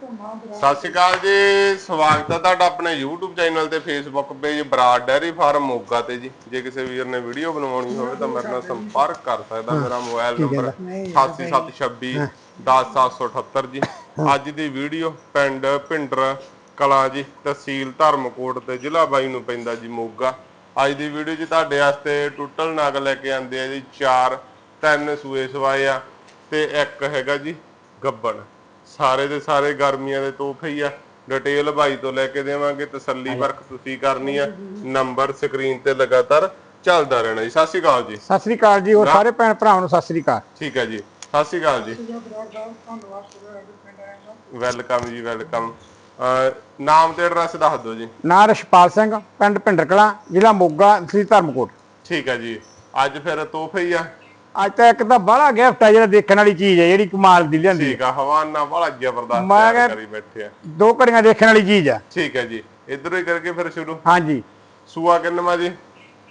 ਸਤਿ ਸ਼੍ਰੀ ਅਕਾਲ ਜੀ ਸਵਾਗਤ ਹੈ ਤੁਹਾਡਾ ਆਪਣੇ YouTube ਚੈਨਲ ਤੇ Facebook page Brar dairy farm Moga ਤੇ ਜੀ। ਜੇ ਕਿਸੇ ਵੀਰ ਨੇ ਵੀਡੀਓ ਬਣਵਾਉਣੀ ਹੋਵੇ ਤਾਂ ਮੇਰੇ ਨਾਲ ਸੰਪਰਕ ਕਰ ਸਕਦਾ ਮੇਰਾ ਮੋਬਾਈਲ ਨੰਬਰ 8726 10778 ਜੀ। ਅੱਜ ਦੀ ਵੀਡੀਓ ਪਿੰਡ ਭਿੰਡਰ ਕਲਾਂ ਜੀ ਤਹਿਸੀਲ ਧਰਮਕੋਟ ਤੇ ਜ਼ਿਲ੍ਹਾ ਬਾਈ ਨੂੰ ਪੈਂਦਾ ਜੀ ਮੋਗਾ। ਅੱਜ ਦੀ ਵੀਡੀਓ 'ਚ ਤੁਹਾਡੇ ਵਾਸਤੇ ਟੁੱਟਲ ਨਗ ਲੈ ਕੇ ਆਂਦੇ ਆ ਜੀ ਚਾਰ ਤਿੰਨ ਸੂਏ ਸਵਾਏ ਆ ਤੇ ਇੱਕ ਹੈਗਾ ਜੀ ਗੱਬਣ। ਸਾਰੇ ਦੇ ਸਾਰੇ ਗਰਮੀਆਂ ਦੇ ਤੋਹਫੇ ਹੀ ਆ। ਡਿਟੇਲ ਭਾਈ ਤੋਂ ਲੈ ਕੇ ਦੇਵਾਂਗੇ ਤਸੱਲੀ ਵਰਕ ਤੁਸੀਂ ਕਰਨੀ ਆ। ਨੰਬਰ ਸਕਰੀਨ ਤੇ ਲਗਾਤਾਰ ਚੱਲਦਾ ਰਹਿਣਾ ਜੀ। ਸਤਿ ਸ਼੍ਰੀ ਅਕਾਲ ਜੀ। ਸਤਿ ਸ੍ਰੀ ਅਕਾਲ ਜੀ ਹੋਰ ਸਾਰੇ ਭੈਣ ਭਰਾਵਾਂ ਨੂੰ ਸਤਿ ਸ੍ਰੀ ਅਕਾਲ। ਠੀਕ ਹੈ ਜੀ। ਸਤਿ ਸ਼੍ਰੀ ਅਕਾਲ ਜੀ। ਵੈਲਕਮ ਜੀ ਵੈਲਕਮ। ਨਾਮ ਤੇ ਐਡਰੈਸ ਦੱਸ ਦਿਓ ਜੀ। ਨਾਂ ਰਸ਼ਪਾਲ ਸਿੰਘ ਪਿੰਡ ਭਿੰਡਰਕਲਾ ਜ਼ਿਲ੍ਹਾ ਮੋਗਾ ਸ੍ਰੀ ਧਰਮਕੋਟ। ਠੀਕ ਹੈ ਜੀ। ਅੱਜ ਫਿਰ ਤੋਹਫੇ ਹੀ ਆ। ਅੱਜ ਤਾਂ ਇੱਕ ਤਾਂ ਬੜਾ ਗਿਫਟ ਹੈ ਜਿਹੜਾ ਦੇਖਣ ਵਾਲੀ ਚੀਜ਼ ਹੈ ਜਿਹੜੀ ਕਮਾਲ ਦੀ ਲਿਆਂਦੀ। ਠੀਕ ਆ ਹਵਾਨਾ ਬੜਾ ਜ਼ਬਰਦਸਤ ਮੈਂ ਕਰੀ ਬੈਠੇ ਆ। ਦੋ ਘੜੀਆਂ ਦੇਖਣ ਵਾਲੀ ਚੀਜ਼ ਆ। ਠੀਕ ਹੈ ਜੀ ਇਧਰੋਂ ਹੀ ਕਰਕੇ ਫਿਰ ਸ਼ੁਰੂ। ਹਾਂਜੀ। ਸੂਆ ਕਿੰਨਵਾ ਜੀ?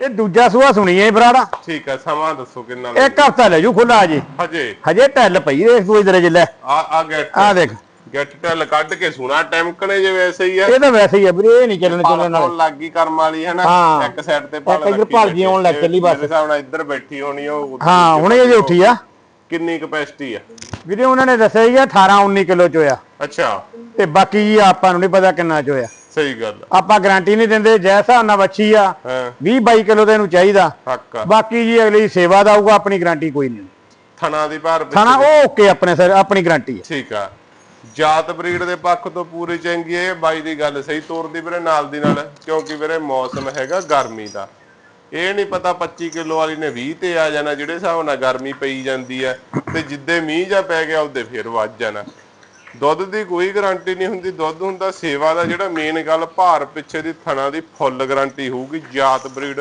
ਇਹ ਦੂਜਾ ਸੂਆ ਸੁਣੀ ਹੈ ਬਰਾੜਾ। ਠੀਕ ਹੈ ਸਮਾਂ ਦੱਸੋ ਕਿੰਨਾ ਇੱਕ ਹਫਤਾ ਲੈ ਜੂ ਖੁੱਲਾ ਜੀ ਹਜੇ? ਹਜੇ ਢਿੱਲ ਪਈ ਇਹ ਸੂਈ ਦਰੇ ਜਿੱਲੇ ਆ ਆ ਗੈਟ ਆ ਦੇਖ। ਗੈਟ ਟੈਲ ਕੱਢ ਕੇ ਸੁਣਾ ਟੈਂਕਣੇ ਜਿਵੇਂ ਐਸੇ ਹੀ ਆ। ਇਹ ਤਾਂ ਵੈਸੇ ਹੀ ਆ ਵੀਰੇ ਇਹ ਨਹੀਂ ਚੱਲਣ ਚੱਲਣ ਨਾਲ ਲੱਗੀ ਕਰਮ ਵਾਲੀ ਹੈ ਨਾ। ਇੱਕ ਸਾਈਡ ਤੇ ਪਾਲ ਇੱਧਰ ਭਾਲ ਜੀ ਆਉਣ ਲੱਗ। ਚੱਲੀ ਬਸ। ਮੇਰੇ ਨਾਲ ਇੱਧਰ ਬੈਠੀ ਹੋਣੀ ਉਹ ਹਾਂ ਹੁਣੇ ਇਹ ਉੱਠੀ ਆ। ਕਿੰਨੀ ਕਪੈਸਿਟੀ ਆ? ਵੀਰੇ ਉਹਨਾਂ ਨੇ ਦੱਸਿਆ ਹੀ ਆ 18 19 ਕਿਲੋ ਚ ਹੋਇਆ ਅੱਛਾ। ਤੇ ਬਾਕੀ ਜੀ ਆਪਾਂ ਨੂੰ ਨਹੀਂ ਪਤਾ ਕਿੰਨਾ ਚ ਹੋਇਆ ਸਹੀ ਗੱਲ। ਆਪਾਂ ਗਾਰੰਟੀ ਨਹੀਂ ਦਿੰਦੇ ਜੈਸਾ ਉਹਨਾਂ ਬੱਚੀ ਆ ਹਾਂ। 20 22 ਕਿਲੋ ਦਾ ਇਹਨੂੰ ਚਾਹੀਦਾ। ਬਾਕੀ ਜੀ ਅਗਲੀ ਸੇਵਾ ਦਾ ਆਊਗਾ ਆਪਣੀ ਗਾਰੰਟੀ ਕੋਈ ਨਹੀਂ। ਥਣਾ ਦੀ ਭਾਰ ਥਾਣਾ ਉਹ ਓਕੇ ਆਪਣੇ ਸਰ ਆਪਣੀ ਗਾਰੰਟੀ ਹੈ ਠੀਕ ਆ। ਜਾਤ ਬਰੀਡ ਦੇ ਪੱਖ ਤੋਂ ਪੂਰੀ ਚੰਗੀ ਹੈ, ਇਹ ਬਾਈ ਦੀ ਗੱਲ ਸਹੀ ਤੋਰਦੀ ਵੀਰੇ ਨਾਲ ਦੀ ਨਾਲ, ਕਿਉਂਕਿ ਵੀਰੇ ਮੌਸਮ ਹੈਗਾ ਗਰਮੀ ਦਾ। ਇਹ ਨਹੀਂ ਪਤਾ 25 ਕਿਲੋ ਵਾਲੀ ਨੇ 20 ਤੇ ਆ ਜਾਣਾ, ਜਿਹੜੇ ਹਿਸਾਬ ਨਾਲ ਗਰਮੀ ਪਈ ਜਾਂਦੀ ਹੈ, ਤੇ ਜਿੱਦੇ ਮੀਂਹ ਜਾ ਪੈ ਗਿਆ, ਉਹਦੇ ਫਿਰ ਵੱਜ ਜਾਣਾ। ਦੁੱਧ ਦੀ ਕੋਈ ਗਾਰੰਟੀ ਨਹੀਂ ਹੁੰਦੀ, ਦੁੱਧ ਹੁੰਦਾ ਸੇਵਾ ਦਾ ਜਿਹੜਾ ਮੇਨ ਗੱਲ, ਭਾਰ ਪਿੱਛੇ ਦੀ ਥਣਾ ਦੀ ਫੁੱਲ ਗਾਰੰਟੀ ਹੋਊਗੀ, ਜਾਤ ਬਰੀਡ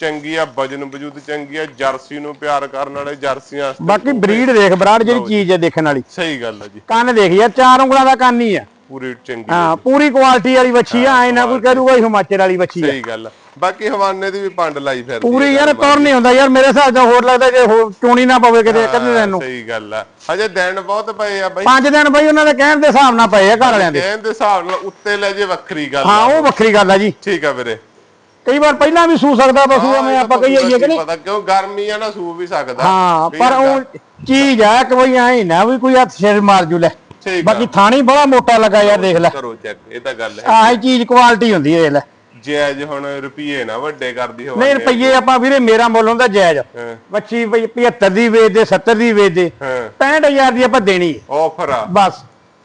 ਚੰਗੀ ਆ ਵਜਨ ਵਜੂਦ ਚੰਗੀ ਆ ਜਰਸੀ ਨੂੰ ਪਿਆਰ ਕਰਨ ਵਾਲੇ ਜਰਸੀਆਂ ਵਾਸਤੇ ਬਾਕੀ ਬਰੀਡ ਦੇਖ ਬਰਾੜ ਜਿਹੜੀ ਚੀਜ਼ ਹੈ ਦੇਖਣ ਵਾਲੀ। ਸਹੀ ਗੱਲ ਆ ਜੀ। ਕੰਨ ਦੇਖ ਯਾਰ ਚਾਰ ਉਂਗਲਾਂ ਦਾ ਕੰਨ ਹੀ ਆ। ਪੂਰੀ ਚੰਗੀ ਹਾਂ ਪੂਰੀ ਕੁਆਲਿਟੀ ਵਾਲੀ ਵੱਛੀ ਆ ਐ ਨਾ ਕੋਈ ਕਰੂਗਾ ਹਿਮਾਚਲ ਵਾਲੀ ਵੱਛੀ ਆ। ਸਹੀ ਗੱਲ। ਬਾਕੀ ਹਵਾਨੇ ਦੀ ਵੀ ਪੰਡ ਲਾਈ ਫਿਰਦੀ ਪੂਰੀ ਯਾਰ ਤੁਰ ਨਹੀਂ ਹੁੰਦਾ ਯਾਰ ਮੇਰੇ ਹਿਸਾਬ ਨਾਲ ਹੋਰ ਲੱਗਦਾ ਜੇ ਚੋਣੀ ਨਾ ਪਵੇ ਕਿਤੇ ਕੰਨੇ ਦਿਨ ਨੂੰ। ਸਹੀ ਗੱਲ ਆ। ਹਜੇ ਦਿਨ ਬਹੁਤ ਪਏ ਆ ਬਾਈ। ਪੰਜ ਦਿਨ ਬਈ ਉਹਨਾਂ ਦੇ ਕਹਿਣ ਦੇ ਹਿਸਾਬ ਨਾਲ ਪਏ ਆ ਘਰ ਵਾਲਿਆਂ ਦੇ। ਕਹਿਣ ਦੇ ਹਿਸਾਬ ਨਾਲ ਉੱਤੇ ਲੈ ਜੇ ਵੱਖਰੀ ਗੱਲ ਹਾਂ ਉਹ ਵੱਖਰੀ ਗੱਲ ਆ ਜੀ। ਠੀਕ ਆ ਵੀਰੇ। ਕਈ ਵਾਰ ਪਹਿਲਾਂ ਵੀ ਸੂ ਸਕਦਾ ਪਸ਼ੂ ਐਵੇਂ ਆਪਾਂ ਕਹੀਏ ਕਿ ਨਹੀਂ। ਪਤਾ ਕਿਉਂ ਗਰਮੀ ਆ ਨਾ ਸੂ ਵੀ ਸਕਦਾ ਹਾਂ ਪਰ। ਉਹ ਚੀਜ਼ ਆ ਕਿ ਬਈ ਐ ਨਾ ਵੀ ਕੋਈ ਹੱਥ ਸਿਰ ਮਾਰ ਜੂ ਲੈ। ਬਾਕੀ ਥਾਣੀ ਬੜਾ ਮੋਟਾ ਲੱਗਾ ਯਾਰ ਦੇਖ ਲੈ। ਕਰੋ ਚੈੱਕ ਇਹ ਤਾਂ ਗੱਲ ਹੈ। ਆਹੀ ਚੀਜ਼ ਕੁਆਲਿਟੀ ਹੁੰਦੀ ਹੈ ਦੇਖ ਲੈ। ਜਾਇਜ਼ ਹੁਣ ਰੁਪਏ ਨਾ ਵੱਡੇ ਕਰਦੀ ਹੋਵੇ। ਨਹੀਂ ਰੁਪਈਏ ਆਪਾਂ ਵੀਰੇ ਮੇਰਾ ਮੁੱਲ ਹੁੰਦਾ ਜਾਇਜ਼। ਬੱਚੀ ਬਈ 75 ਦੀ ਵੇਚਦੇ 70 ਦੀ ਵੇਚਦੇ ਹਾਂ। 65000 ਦੀ ਆਪਾਂ ਦੇਣੀ ਆਫਰ ਆ। ਬਸ।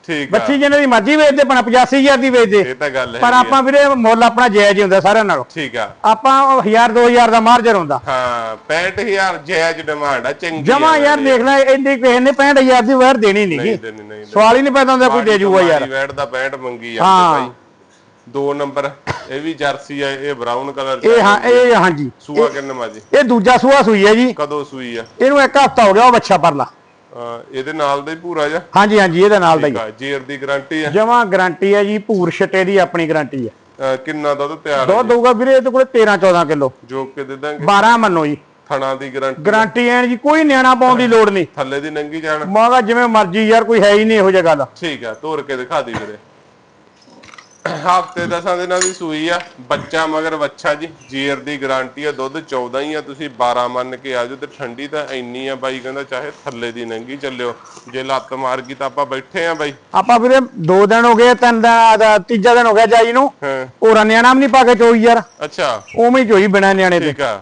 ਠੀਕ ਆ। ਬੱਚੀ ਜਿਹਨਾਂ ਦੀ ਮਰਜ਼ੀ ਵੇਚਦੇ ਪਣਾ 85000 ਦੀ ਵੇਚਦੇ ਇਹ ਤਾਂ ਗੱਲ ਹੈ ਪਰ ਆਪਾਂ ਵੀਰੇ ਮੁੱਲ ਆਪਣਾ ਜਾਇਜ਼ ਹੀ ਹੁੰਦਾ ਸਾਰਿਆਂ ਨਾਲੋਂ। ਠੀਕ ਆ। ਆਪਾਂ 1000 2000 ਦਾ ਮਾਰਜਰ ਹੁੰਦਾ। ਹਾਂ 65000 ਜਾਇਜ਼ ਡਿਮਾਂਡ ਆ ਚੰਗੀ ਜਮਾ ਯਾਰ ਦੇਖ ਲੈ ਇੰਨੀ ਕਿਸੇ ਨੇ 65000 ਦੀ ਵਾਰ ਦੇਣੀ ਨਹੀਂ ਨਹੀਂ ਨਹੀਂ ਨਹੀਂ ਸਵਾਲ ਹੀ ਨਹੀਂ ਪੈਦਾ ਹੁੰਦਾ ਕੋਈ ਦੇ ਜੂਗਾ ਯਾਰ। ਵੈਟ ਦਾ 65 ਮੰਗੀ ਹਾਂ। ਜਾਂਦੇ ਭਾਈ ਦੋ ਨੰਬਰ ਇਹ ਵੀ ਜਰਸੀ ਹੈ ਇਹ ਬਰਾਊਨ ਕਲਰ ਇਹ ਹਾਂ ਇਹ ਹਾਂਜੀ ਸੂਆ ਕਿੰਨਾ ਮਾਜੀ ਇਹ ਦੂਜਾ ਸੂਆ ਸੂਈ ਹੈ ਜੀ। ਕਦੋਂ ਸੂਈ ਆ? ਇਹਨੂੰ ਇੱਕ ਹਫਤਾ ਹੋ ਗਿਆ ਉਹ ਬੱਚਾ ਪਰਲਾ। ਇਹਦੇ ਨਾਲ ਦਾ ਹੀ ਪੂਰਾ ਜਾ ਹਾਂਜੀ ਹਾਂਜੀ ਇਹਦੇ ਨਾਲ ਦਾ ਹੀ। ਜੇਰ ਦੀ ਗਾਰੰਟੀ ਆ? ਜਮਾ ਗਾਰੰਟੀ ਹੈ ਜੀ ਭੂਰ ਛਟੇ ਦੀ ਆਪਣੀ ਗਾਰੰਟੀ ਹੈ ਕਿੰਨਾ ਦੁੱਧ ਤਿਆਰ ਹੈ ਦੁੱਧ ਦਊਗਾ ਵੀਰੇ ਇਹਦੇ ਕੋਲੇ 13 14 ਕਿਲੋ। ਜੋ ਕਿ ਦੇ ਦਾਂਗੇ? 12 ਮੰਨੋ ਜੀ। ਥਣਾ ਦੀ ਗਾਰੰਟੀ ਗਾਰੰਟੀ ਐਨ ਜੀ ਕੋਈ ਨਿਆਣਾ ਪਾਉਣ ਦੀ ਲੋੜ ਨਹੀਂ। ਥੱਲੇ ਦੀ ਨੰਗੀ ਜਾਣ? ਮਾਗਾ ਜਿਵੇਂ ਮਰਜ਼ੀ ਯਾਰ ਕੋਈ ਹੈ ਹੀ ਨਹੀਂ ਇਹੋ ਜਿਹਾ ਗੱਲ। ਠੀਕ ਆ ਤੋਰ ਕੇ ਦਿਖਾ ਦੀ ਵੀਰੇ। ਹਫ਼ਤੇ ਦਸਾਂ ਦਿਨਾਂ ਦੀ ਸੂਈ ਆ ਬੱਚਾ ਮਗਰ ਬੱਚਾ ਜੀ ਜੀਰ ਦੀ ਗਾਰੰਟੀ ਆ ਦੁੱਧ 14 ਹੀ ਆ ਤੁਸੀਂ 12 ਮੰਨ ਕੇ ਆਜੋ ਤੇ ਠੰਡੀ ਤਾਂ ਇੰਨੀ ਆ ਬਾਈ ਕਹਿੰਦਾ ਚਾਹੇ ਥੱਲੇ ਦੀ ਨੰਗੀ ਚੱਲਿਓ ਜੇ ਲੱਤ ਮਾਰ ਗਈ ਤਾਂ ਆਪਾਂ ਬੈਠੇ ਆ ਬਾਈ। ਆਪਾਂ ਵੀਰੇ ਦੋ ਦਿਨ ਹੋ ਗਏ ਤਿੰਨ ਦਿਨ ਦਾ ਤੀਜਾ ਦਿਨ ਹੋ ਗਿਆ ਜਾਈ ਨੂੰ ਹਾਂ। ਹੋਰਾਂ ਨਿਆਣਾ ਵੀ ਨਹੀਂ ਪਾ ਕੇ ਚੋਈ ਯਾਰ। ਅੱਛਾ। ਉਵੇਂ ਹੀ ਚੋਈ ਬਿਨਾ ਨਿਆਣੇ ਤੇ ਠੀਕ ਆ।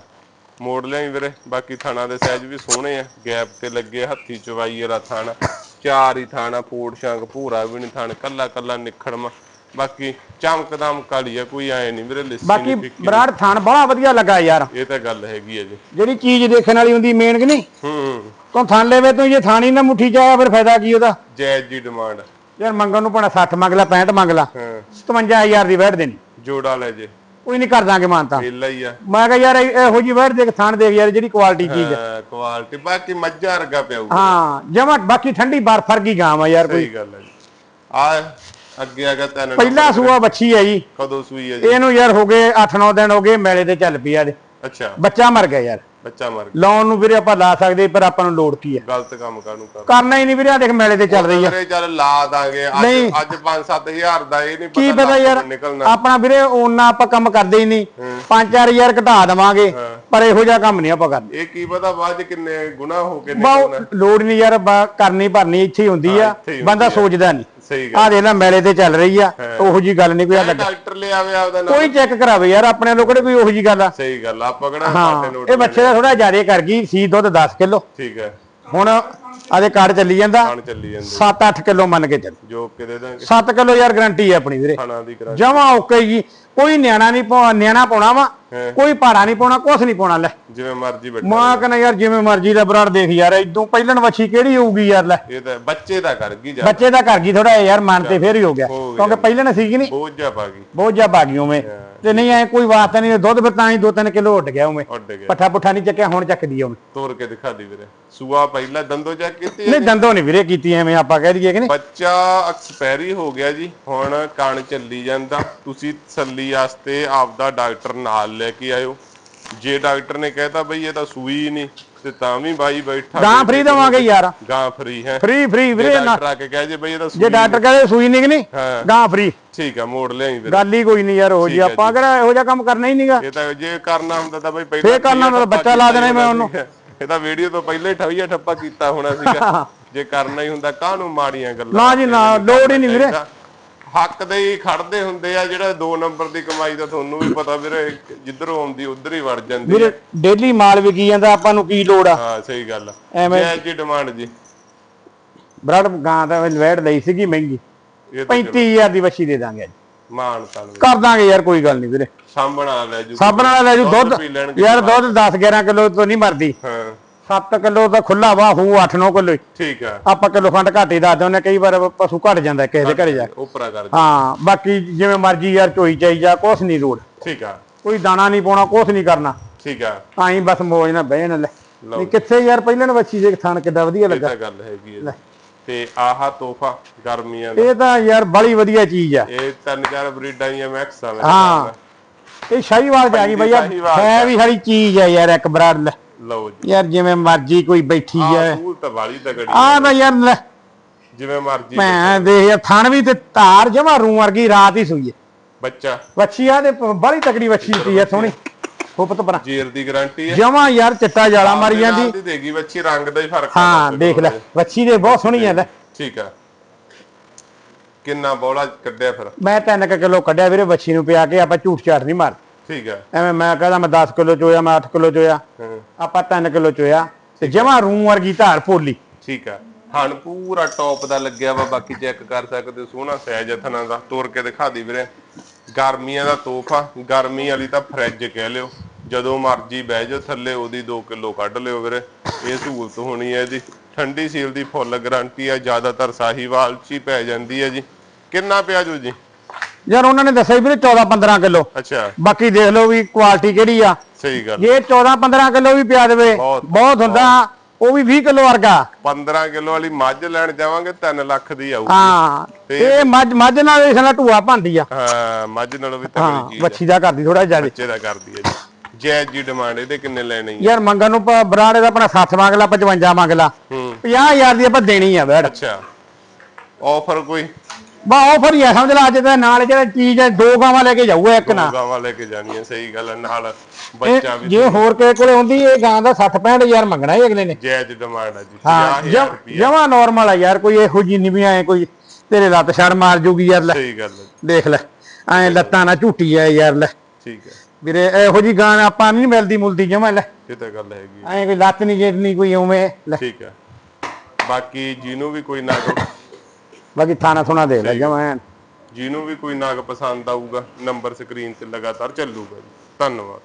ਮੋੜ ਲਿਆਈ ਵੀਰੇ ਬਾਕੀ ਥਾਣਾ ਦੇ ਸਾਈਜ਼ ਵੀ ਸੋਹਣੇ ਆ ਗੈਪ ਤੇ ਲੱਗੇ ਹੱਥੀ ਚਵਾਈ ਵਾਲਾ ਥਾਣਾ ਚਾਰ ਹੀ ਥਾਣਾ ਫੋੜ ਸ਼ੰਕ ਭੂਰਾ ਵੀ ਨਹੀਂ ਥਾਣ ਕੱਲਾ ਕੱਲਾ ਨਿਖੜਮ। ਬਾਕੀ ਚਮਕਦਮ ਕਾਲੀ ਆ ਕੋਈ ਐ ਨਹੀਂ ਵੀਰੇ ਲਿੱਸੀ ਬਾਕੀ ਬਰਾੜ ਥਾਨ ਬੜਾ ਵਧੀਆ ਲੱਗਾ ਯਾਰ। ਇਹ ਤਾਂ ਗੱਲ ਹੈਗੀ ਆ ਜੀ। ਜਿਹੜੀ ਚੀਜ਼ ਦੇਖਣ ਵਾਲੀ ਹੁੰਦੀ ਮੇਨ ਕਿ ਨਹੀਂ? ਹੂੰ। ਤੂੰ ਥਾਨ ਲੈਵੇ ਤੂੰ ਜੇ ਥਾਣੀ ਨਾ ਮੁੱਠੀ ਚ ਆਇਆ ਫਿਰ ਫਾਇਦਾ ਕੀ ਉਹਦਾ? ਜੈਜ ਦੀ ਡਿਮਾਂਡ ਯਾਰ ਮੰਗਣ ਨੂੰ ਭਾਣਾ 60 ਮੰਗ ਲਾ 65 ਮੰਗ ਲਾ। ਹਾਂ। 57000 ਦੀ ਵੈਟ ਦੇਣੀ। ਜੋੜਾ ਲੈ ਜੇ। ਕੋਈ ਨਹੀਂ ਕਰ ਦਾਂਗੇ ਮਾਨਤਾ। ਵੇਲਾ ਹੀ ਆ। ਮੈਂ ਕਿਹਾ ਯਾਰ ਇਹ- ਇਹੋ ਜੀ ਵੈਟ ਦੇਖ ਥਾਨ ਦੇਖ ਯਾਰ ਜਿਹੜੀ ਕੁਆਲਿਟੀ ਚੀਜ਼ ਹੈ ਕੁਆਲਿਟੀ ਬਾਕੀ ਮੱਝਾਂ ਵਰਗਾ ਪਿਆਊ ਹਾਂ ਜਮਾ ਬਾਕੀ ਠੰਡੀ ਬਾਰ ਫਰਗੀ ਗਾਂ ਆ ਯਾਰ ਕੋਈ। ਸਹੀ ਗੱਲ ਹੈ ਜੀ। ਆ ਅੱਗੇ ਆ ਗਿਆ ਤਿੰਨ ਪਹਿਲਾ। ਸੂਆ ਬੱਚੀ ਹੈ ਜੀ। ਕਦੋਂ ਸੂਈ ਹੈ ਜੀ? ਇਹਨੂੰ ਯਾਰ ਹੋ ਗਏ 8-9 ਦਿਨ ਹੋ ਗਏ ਮੈਲੇ ਤੇ ਚੱਲ ਪਈ ਦੇ ਅੱਛਾ। ਬੱਚਾ ਮਰ ਗਿਆ ਯਾਰ। ਬੱਚਾ ਮਰ ਗਿਆ। ਲਾਉਣ ਨੂੰ ਵੀਰੇ ਆਪਾਂ ਲਾ ਸਕਦੇ ਪਰ ਆਪਾਂ ਨੂੰ ਲੋੜ ਕੀ ਹੈ ਗਲਤ ਕੰਮ ਕਾਹਨੂੰ ਕਰ ਕਰਨਾ ਹੀ ਨਹੀਂ ਵੀਰੇ ਆ ਦੇਖ ਮੇਲੇ ਤੇ ਚੱਲ ਰਹੀ ਆ। ਵੀਰੇ ਚੱਲ ਲਾ ਦਾਂਗੇ। ਅੱਜ। ਅੱਜ 5-7000 ਦਾ ਇਹ ਨਹੀਂ ਕੀ ਪਤਾ ਪਤਾ ਲੱਖ ਯਾਰ ਆਪਣਾ ਵੀਰੇ ਉਹਨਾਂ ਆਪਾਂ ਕੰਮ ਕਰਦੇ ਹੀ ਨਹੀਂ। 5-4000 ਘਟਾ ਦੇਵਾਂਗੇ ਪਰ ਇਹੋ ਜਿਹਾ ਕੰਮ ਨਹੀਂ ਆਪਾਂ ਕਰਦੇ। ਇਹ ਕੀ ਪਤਾ ਬਾਅਦ ਕਿੰਨੇ ਗੁਨਾਹ ਹੋ ਕੇ ਨਿਕਲਣਾ। ਲੋੜ ਨਹੀਂ ਯਾਰ ਕਰਨੀ ਭਰਨੀ ਇੱਥੇ ਹੁੰਦੀ ਆ। ਬੰਦਾ ਸੋਚਦਾ ਨਹੀਂ। ਸਹੀ ਗੱਲ। ਆ ਦੇਖ ਲੈ ਮੇਲੇ ਤੇ ਚੱਲ ਰਹੀ ਆ ਉਹੋ ਜੀ ਗੱਲ ਨਹੀਂ ਕੋਈ ਆ। ਲੱਗਾ ਡਾਕਟਰ ਲੈ ਆਵੇ ਆਪਦਾ ਨਾਲ ਕੋਈ ਚੈੱਕ ਕਰਾਵੇ ਯਾਰ ਆਪਣੇ ਲੋਕੜੇ ਕੋਈ ਉਹੋ ਜੀ ਗੱਲ ਆ। ਸਹੀ ਗੱਲ ਆ, ਆਪਾਂ ਕਿਹੜਾ ਸਾਡੇ ਨੋਟ ਇਹ ਬੱਚੇ ਦਾ ਥੋੜਾ ਜ਼ਿਆਦਾ ਕਰ ਗਈ ਸੀ ਦੁੱਧ 10 ਕਿਲੋ। ਠੀਕ ਹੈ। ਹੁਣ ਆਦੇ ਕਾਰਡ ਚੱਲੀ ਜਾਂਦਾ। ਖਾਣ ਚੱਲੀ ਜਾਂਦੇ। 7-8 ਕਿਲੋ ਮੰਨ ਕੇ ਚੱਲ। ਜੋ ਕੇ ਦੇ ਦਾਂਗੇ 7 ਕਿਲੋ ਯਾਰ ਗਰੰਟੀ ਹੈ ਆਪਣੀ ਵੀਰੇ। ਦੀ ਕਰਾ ਜਮਾ ਓਕੇ ਜੀ। ਕੋਈ ਨਿਆਣਾ ਨਹੀਂ ਪਾਉਣਾ ਨਿਆਣਾ ਪਾਉਣਾ ਵਾ। ਕੋਈ ਪਾੜਾ ਨਹੀਂ ਪਾਉਣਾ ਕੁਛ ਨਹੀਂ ਪਾਉਣਾ ਲੈ। ਜਿਵੇਂ ਮਰਜ਼ੀ ਬੈਠਾ ਮਾਂ ਕਹਿੰਦਾ ਯਾਰ ਜਿਵੇਂ ਮਰਜ਼ੀ ਦਾ ਬਰਾੜ ਦੇਖ ਯਾਰ ਇਦੋਂ ਪਹਿਲਣ ਵੱਛੀ ਕਿਹੜੀ ਹੋਊਗੀ ਯਾਰ ਲੈ। ਇਹ ਤਾਂ ਬੱਚੇ ਦਾ ਕਰ ਗਈ ਜਾ ਬੱਚੇ ਦਾ ਕਰ ਗਈ ਥੋੜਾ ਯਾਰ ਮਨ ਤੇ ਫੇਰ ਹੀ ਹੋ ਗਿਆ। ਕਿਉਂਕਿ ਪਹਿਲਣ ਸੀਗੀ ਨਹੀਂ ਬੋਝ ਜਾ ਪਾ ਗਈ। ਬਹੁਤ ਜਾ ਭਾਗੀ ਉਵੇਂ। ਤੇ ਨਹੀਂ ਐ ਕੋਈ ਵਾਸਤਾ ਨਹੀਂ ਦੁੱਧ ਫਿਰ ਤਾਂ ਹੀ 2-3 ਕਿਲੋ ਉੱਡ ਗਿਆ ਉਵੇਂ। ਪੱਠਾ ਪੁੱਠਾ ਨਹੀਂ ਚੱਕਿਆ ਹੁਣ ਚੱਕਦੀ ਉਵੇਂ। ਤੋੜ ਕੇ ਦਿਖਾ ਦੀ ਵੀਰੇ। ਸੂਆ ਪਹਿਲਾਂ ਦੰਦੋ ਚੈੱਕ ਕੀਤੀ ਨਹੀਂ ਦੰਦੋਂ ਨਹੀਂ ਵੀਰੇ ਕੀਤੀ ਐਵੇਂ ਆਪਾਂ ਕਹਿ ਦਈਏ ਕਿ ਨਹੀਂ। ਬੱਚਾ ਐਕਸਪਾਇਰੀ ਹੋ ਗਿਆ ਜੀ ਹੁਣ ਕਣ ਚੱਲੀ ਜਾਂਦਾ। ਤੁਸੀਂ ਤਸੱਲੀ ਵਾਸਤੇ ਆਪਦਾ ਡਾਕਟਰ ਨਾਲ ਲੈ ਕੇ ਆਇਓ। ਜੇ ਡਾਕਟਰ ਨੇ ਕਹਿਤਾ ਬਈ ਇਹ ਤਾਂ ਸੂਈ ਹੀ ਨਹੀਂ ਤੇ ਤਾਂ ਵੀ ਬਾਈ ਬੈਠਾ ਗਾਂ ਫ੍ਰੀ ਦਵਾਂਗੇ ਯਾਰ। ਗਾਂ ਫ੍ਰੀ ਹੈ। ਫ੍ਰੀ ਫ੍ਰੀ ਵੀਰੇ ਨਾ। ਡਾਕਟਰ ਆ ਕੇ ਕਹੇ ਜੇ ਬਈ ਇਹ ਤਾਂ ਸੂਈ ਜੇ ਡਾਕਟਰ ਕਹੇ ਸੂਈ ਨਿਕਨੀ ਹਾਂ। ਗਾਂ ਫ੍ਰੀ। ਠੀਕ ਆ ਮੋੜ ਲਿਆਈ ਫਿਰ। ਗੱਲ ਹੀ ਕੋਈ ਨਹੀਂ ਯਾਰ ਉਹ ਜੀ ਠੀਕ ਹੈ ਆਪਾਂ ਕਿਹੜਾ ਇਹੋ ਜਿਹਾ ਕੰਮ ਕਰਨਾ ਹੀ ਨਹੀਂਗਾ। ਇਹ ਤਾਂ ਜੇ ਕਰਨਾ ਹੁੰਦਾ ਤਾਂ ਬਈ ਪਹਿਲਾਂ ਫੇਰ ਕਰਨਾ ਹੁੰਦਾ ਤਾਂ ਬੱਚਾ ਲਾ ਦੇਣਾ ਸੀ ਮੈਂ ਉਹਨੂੰ। ਇਹ ਤਾਂ ਵੀਡੀਓ ਤੋਂ ਪਹਿਲਾਂ ਹੀ ਠਵੀਆ ਠੱਪਾ ਕੀਤਾ ਹੋਣਾ ਸੀਗਾ। ਜੇ ਕਰਨਾ ਹੀ ਹੁੰਦਾ ਕਾਹਨੂੰ ਮਾੜੀਆਂ ਗੱਲਾਂ ਨਾ ਜੀ ਨਾ ਲੋੜ ਹੀ ਨਹੀਂ ਵੀਰੇ। ਚਾਹੀਦਾ। ਹੱਕ ਦੇ ਹੀ ਖੜਦੇ ਹੁੰਦੇ ਆ ਜਿਹੜਾ 2 ਨੰਬਰ ਦੀ ਕਮਾਈ ਦਾ ਤੁਹਾਨੂੰ ਵੀ ਪਤਾ ਵੀਰੇ ਜਿੱਧਰੋਂ ਆਉਂਦੀ ਉਧਰ ਹੀ ਵੜ ਜਾਂਦੀ ਵੀਰੇ ਡੇਲੀ ਮਾਲ ਵਿਕੀ ਜਾਂਦਾ ਆਪਾਂ ਨੂੰ ਕੀ ਲੋੜ ਆ? ਹਾਂ ਸਹੀ ਗੱਲ ਆ। ਐਵੇਂ- ਜੈ ਜੀ ਡਿਮਾਂਡ ਜੀ। ਬਰੜ ਗਾਂ ਦਾ ਵੈੜ ਲਈ ਸੀਗੀ ਮਹਿੰਗੀ। ਇਹ ਤਾਂ 35000 ਦੀ ਵੱਛੀ ਦੇ ਦਾਂਗੇ ਅੱਜ। ਮਾਨ ਤਲ ਕਰ ਦਾਂਗੇ ਯਾਰ ਕੋਈ ਗੱਲ ਨਹੀਂ ਵੀਰੇ। ਸਾਂਭਣਾ ਲੈ ਜੂ। ਸਾਬਣ ਵਾਲਾ ਲੈ ਜੂ ਦੁੱਧ ਪੀ ਲੈਣਗੇ ਯਾਰ ਦੁੱਧ 10 11 ਕਿਲੋ ਤੋਂ ਨਹੀਂ ਮਰਦੀ। ਹਾਂ। 7 ਕਿਲੋ ਤਾਂ ਖੁੱਲਾ ਵਾ ਹੂ 8 9 ਕਿਲੋ ਠੀਕ ਆ ਆਪਾਂ ਕਿਲੋ ਖੰਡ ਘੱਟ ਹੀ ਦੱਸਦੇ ਉਹਨੇ ਕਈ ਵਾਰ ਪਸ਼ੂ ਘਟ ਜਾਂਦਾ ਕਿਸੇ ਦੇ ਘਰੇ ਜਾ ਕੇ। ਉਪਰਾ ਕਰ ਹਾਂ ਬਾਕੀ ਜਿਵੇਂ ਮਰਜ਼ੀ ਯਾਰ ਚੋਈ ਚਾਈ ਜਾ ਕੁਛ ਨਹੀਂ ਲੋੜ। ਠੀਕ ਆ। ਕੋਈ ਦਾਣਾ ਨਹੀਂ ਪਾਉਣਾ ਕੁਛ ਨਹੀਂ ਕਰਨਾ। ਠੀਕ ਆ। ਆਈ ਬਸ ਮੋਜ ਨਾਲ ਬਹਿ ਲੈ। ਨਹੀਂ ਕਿੱਥੇ ਯਾਰ ਪਹਿਲਾਂ ਨੂੰ ਵੱਛੀ ਦੇ ਥਾਨ ਕਿੱਦਾਂ ਵਧੀਆ ਇਹ ਲੱਗਾ ਤਾਂ ਗੱਲ ਹੈਗੀ ਹੈ ਤੇ ਆਹਾ ਤੋਹਫਾ ਗਰਮੀਆਂ ਦਾ। ਇਹ ਤਾਂ ਯਾਰ ਬੜੀ ਵਧੀਆ ਚੀਜ਼ ਆ। ਇਹ ਤਿੰਨ ਚਾਰ ਬਰੀਡਾਂ ਦੀਆਂ ਮੈਕਸ ਆ ਹਾਂ। ਇਹ ਸ਼ਾਹੀਵਾਲ ਜਾ ਗਈ ਭਈਆ ਸ਼ਾਹੀਵਾਲ ਹੈ ਵੀ ਸਾਰੀ ਚੀਜ਼ ਆ ਯਾਰ ਇੱਕ ਬਰਾੜ ਲੈ। ਲਓ ਜੀ। ਯਾਰ ਜਿਵੇਂ ਮਰਜ਼ੀ ਕੋਈ ਬੈਠੀ ਆਹ ਐ ਸਹੂਲਤ ਵਾਲੀ ਤਗੜੀ ਆ ਤਾਂ ਯਾਰ ਲੈ ਜਿਵੇਂ ਮਰਜ਼ੀ ਮੈਂ ਦੇਖ ਯਾਰ ਥਣ ਵੀ ਤੇ ਧਾਰ ਜਮਾ ਰੂ ਵਰਗੀ ਰਾਤ ਹੀ ਸੂਈ ਐ ਬੱਚਾ। ਵੱਛੀ ਆ ਤੇ ਬੜੀ ਤਕੜੀ ਵੱਛੀ ਦਿੱਤੀ ਐ ਸੋਹਣੀ। ਹੁਪਤ ਪਰਾਂ। ਜੀਰ ਦੀ ਗਾਰੰਟੀ ਹੈ। ਜਮਾ ਯਾਰ ਚਿੱਟਾ ਜਾਲਾ ਮਾਰੀ ਜਾਂਦੀ। ਦੀ ਦੇਗੀ ਬੱਚੀ ਰੰਗ ਦਾ ਹੀ ਫ਼ਰਕ ਹਾਂ ਦੇਖ ਲੈ ਵੱਛੀ ਦੇ ਬਹੁਤ ਸੋਹਣੀ ਐ ਲੈ। ਠੀਕ ਆ। ਕਿੰਨਾ ਬੋਲਾ ਕੱਢਿਆ ਫਿਰ। ਮੈਂ 3 ਕਿਲੋ ਕੱਢਿਆ ਵੀਰੇ ਵੱਛੀ ਨੂੰ ਪਿਆ ਕੇ ਆਪਾਂ ਝੂਠ ਝਾਟ ਨਹੀਂ ਮਾਰ ਠੀਕ ਆ। ਐਵੇਂ ਮੈਂ ਕਹਦਾ ਮੈਂ 10 ਕਿਲੋ ਚੋਇਆ ਮੈਂ 8 ਕਿਲੋ ਚੋਇਆ ਹਾਂ। ਆਪਾਂ 3 ਕਿਲੋ ਚੋਇਆ ਤੇ ਜਮਾ ਰੂ ਵਰਗੀ ਧਾਰ ਭੋਲੀ ਠੀਕ ਆ। ਹਣ ਪੂਰਾ ਟੌਪ ਦਾ ਲੱਗਿਆ ਵਾ ਬਾਕੀ ਚੈੱਕ ਕਰ ਸਕਦੇ ਹੋ ਸੋਹਣਾ ਸਾਈਜ਼ ਥਣਾ ਦਾ। ਤੋੜ ਕੇ ਦਿਖਾ ਦੀ ਵੀਰੇ। ਗਰਮੀਆਂ ਦਾ ਤੋਹਫਾ ਗਰਮੀ ਵਾਲੀ ਤਾਂ ਫਰਿੱਜ ਕਹਿ ਲਿਓ। ਜਦੋਂ ਮਰਜ਼ੀ ਬਹਿ ਜਾਓ ਥੱਲੇ ਉਹਦੀ 2 ਕਿਲੋ ਕੱਢ ਲਿਓ ਵੀਰੇ। ਇਹ ਸਹੂਲਤ ਹੋਣੀ ਹੈ ਇਹਦੀ। ਠੰਡੀ ਸੀਲ ਦੀ ਫੁੱਲ ਗਾਰੰਟੀ ਹੈ ਜ਼ਿਆਦਾਤਰ ਸਾਹੀਵਾਲ ਚ ਹੀ ਪੈ ਜਾਂਦੀ ਹੈ ਜੀ। ਕਿੰਨਾ ਪਿਆ ਜੂ ਜੀ? ਯਾਰ ਉਹਨਾਂ ਨੇ ਦੱਸਿਆ ਸੀ ਵੀਰੇ 14 15 ਕਿਲੋ। ਅੱਛਾ। ਬਾਕੀ ਦੇਖ ਲਓ ਵੀ ਕੁਆਲਿਟੀ ਕਿਹੜੀ ਆ। ਸਹੀ ਗੱਲ। ਜੇ 14 15 ਕਿਲੋ ਵੀ ਪਿਆ ਦੇਵੇ ਬਹੁਤ, ਬਹੁਤ ਹੁੰਦਾ ਉਹ ਵੀ 20 ਕਿਲੋ ਵਰਗਾ। 15 ਕਿਲੋ ਵਾਲੀ ਮੱਝ ਲੈਣ ਜਾਵਾਂਗੇ 3 ਲੱਖ ਦੀ ਆਊਗੀ। ਹਾਂ ਇਹ ਮੱਝ ਮੱਝ ਨਾਲ ਇਸ ਨਾਲ ਢੂਆ ਭੰਦੀ ਆ। ਹਾਂ ਮੱਝ ਨਾਲੋਂ ਵੀ ਤਗੜੀ ਹਾਂ ਚੀਜ਼ ਹੈ ਵੱਛੀ ਦਾ ਕਰਦੀ ਥੋੜਾ ਜ਼ਿਆਦਾ। ਬੱਚੇ ਦਾ ਕਰਦੀ ਹੈ ਜੀ। ਜੈ ਜੀ ਡਿਮਾਂਡ ਇਹਦੇ ਕਿੰਨੇ ਲੈਣੇ ਯਾਰ ਮੰਗਣ ਨੂੰ ਪ- ਬਰਾੜੇ ਦਾ ਆਪਣਾ 60 ਮੰਗ ਲਾ 55 ਮੰਗ ਲਾ ਹੂੰ 50000 ਦੀ ਆਪਾਂ ਦੇਣੀ ਆ ਬੈੜ ਅੱਛਾ। ਆਫਰ ਕੋਈ? ਬਾ ਆਫਰ ਹੀ ਆ ਸਮਝ ਲਾ ਅੱਜ ਤਾਂ ਨਾਲ ਜਿਹੜਾ ਚੀਜ਼ ਹੈ ਦੋ ਗਾਵਾਂ ਲੈ ਕੇ ਜਾਊਗਾ ਇੱਕ ਨਾ ਦੋ ਗਾਵਾਂ ਲੈ ਕੇ ਜਾਣੀਆਂ ਸਹੀ ਗੱਲ ਹੈ ਨਾਲ ਬੱਚਾ ਇਹ ਵੀ ਜੇ ਹੋਰ ਕਿਸੇ ਕੋਲੇ ਹੁੰਦੀ ਇਹ ਗਾਂ ਦਾ 60 65000 ਮੰਗਣਾ ਇਹ ਅਗਲੇ ਨੇ। ਜਾਇਜ਼ ਡਿਮਾਂਡ ਹੈ ਜੀ ਹਾਂ 50000 ਰੁਪਏ ਜਮਾ ਨਾਰਮਲ ਆ ਯਾਰ ਕੋਈ ਇਹੋ ਜੀ ਨਹੀਂ ਵੀ ਐ ਕੋਈ ਤੇਰੇ ਲੱਤ ਛੜ ਮਾਰ ਜੂਗੀ ਯਾਰ ਲੈ। ਸਹੀ ਗੱਲ ਹੈ ਦੇਖ ਲੈ ਐ ਲੱਤਾਂ ਨਾ ਝੂਟੀ ਐ ਯਾਰ ਲੈ। ਠੀਕ ਹੈ ਵੀਰੇ ਇਹੋ ਜੀ ਗਾਂ ਆਪਾਂ ਨਹੀਂ ਮਿਲਦੀ ਮੁਲਦੀ ਜਮਾ ਲੈ। ਇਹ ਤਾਂ ਗੱਲ ਹੈਗੀ ਐ ਕੋਈ ਲੱਤ ਨਹੀਂ ਜੇੜਨੀ ਕੋਈ ਉਵੇਂ ਲੈ। ਠੀਕ ਹੈ ਬਾਕੀ ਜਿਹਨੂੰ ਵੀ ਕੋਈ ਨਾਗ ਬਾਕੀ ਥਾਣਾ ਥੁਣਾ ਦੇ ਲੈ ਜਮਾ ਜਿਹਨੂੰ ਵੀ ਕੋਈ ਨਾਗ ਪਸੰਦ ਆਊਗਾ ਨੰਬਰ ਸਕਰੀਨ ਤੇ ਲਗਾਤਾਰ ਚੱਲੂਗਾ ਜੀ। ਧੰਨਵਾਦ।